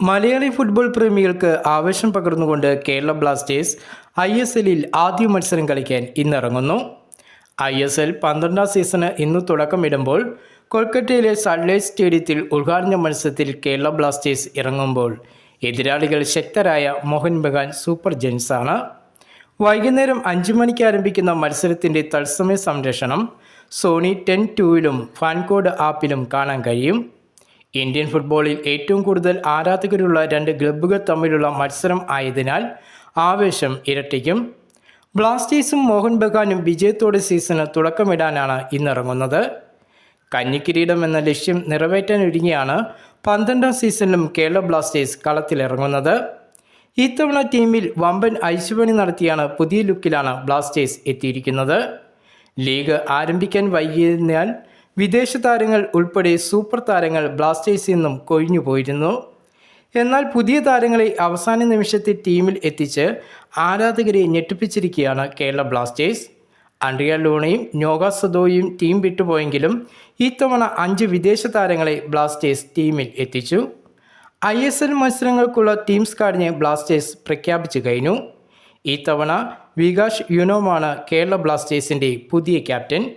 Malayali football പ്രേമികൾക്ക് ആവേശം പകർന്നുകൊണ്ട് കേരള ബ്ലാസ്റ്റേഴ്സ് ഐ എസ് എല്ലിൽ ആദ്യ മത്സരം കളിക്കാൻ ഇന്നിറങ്ങുന്നു. ഐ എസ് എൽ പന്ത്രണ്ടാം സീസണ് ഇന്ന് തുടക്കമിടുമ്പോൾ കൊൽക്കത്തയിലെ സൺലൈറ്റ് സ്റ്റേഡിയത്തിൽ ഉദ്ഘാടന മത്സരത്തിൽ കേരള ബ്ലാസ്റ്റേഴ്സ് ഇറങ്ങുമ്പോൾ എതിരാളികൾ ശക്തരായ മോഹൻ ബഗാൻ സൂപ്പർ ജെൻസാണ് വൈകുന്നേരം അഞ്ച് മണിക്ക് ആരംഭിക്കുന്ന മത്സരത്തിന്റെ തത്സമയ സംരക്ഷണം സോണി ടെൻ ടൂവിലും ഫാൻകോഡ് ആപ്പിലും കാണാൻ കഴിയും. ഇന്ത്യൻ ഫുട്ബോളിൽ ഏറ്റവും കൂടുതൽ ആരാധകരുള്ള രണ്ട് ക്ലബ്ബുകൾ തമ്മിലുള്ള മത്സരം ആയതിനാൽ ആവേശം ഇരട്ടിക്കും. ബ്ലാസ്റ്റേഴ്സും മോഹൻ ബഗാനും വിജയത്തോടെ സീസണ് തുടക്കമിടാനാണ് ഇന്നിറങ്ങുന്നത്. കന്നിക്കിരീടം എന്ന ലക്ഷ്യം നിറവേറ്റാനൊരുങ്ങിയാണ് പന്ത്രണ്ടാം സീസണിലും കേരള ബ്ലാസ്റ്റേഴ്സ് കളത്തിലിറങ്ങുന്നത്. ഇത്തവണ ടീമിൽ വമ്പൻ ഐശുപണി നടത്തിയാണ് പുതിയ ലുക്കിലാണ് ബ്ലാസ്റ്റേഴ്സ് എത്തിയിരിക്കുന്നത്. ലീഗ് ആരംഭിക്കാൻ വൈകിയതിനാൽ വിദേശ താരങ്ങൾ ഉൾപ്പെടെ സൂപ്പർ താരങ്ങൾ ബ്ലാസ്റ്റേഴ്സിൽ നിന്നും കൊഴിഞ്ഞു പോയിരുന്നു. എന്നാൽ പുതിയ താരങ്ങളെ അവസാന നിമിഷത്തെ ടീമിൽ എത്തിച്ച് ആരാധകരെ ഞെട്ടിപ്പിച്ചിരിക്കുകയാണ് കേരള ബ്ലാസ്റ്റേഴ്സ്. അൻഡ്രിയ ലൂണയും നോഗ സദോയും ടീം വിട്ടുപോയെങ്കിലും ഇത്തവണ അഞ്ച് വിദേശ താരങ്ങളെ ബ്ലാസ്റ്റേഴ്സ് ടീമിൽ എത്തിച്ചു. ഐ എസ് എൽ മത്സരങ്ങൾക്കുള്ള ടീം സ്കാഡിനെ ബ്ലാസ്റ്റേഴ്സ് പ്രഖ്യാപിച്ചു കഴിഞ്ഞു. ഇത്തവണ വികാഷ് യുനോമാണ് കേരള ബ്ലാസ്റ്റേഴ്സിന്റെ പുതിയ ക്യാപ്റ്റൻ.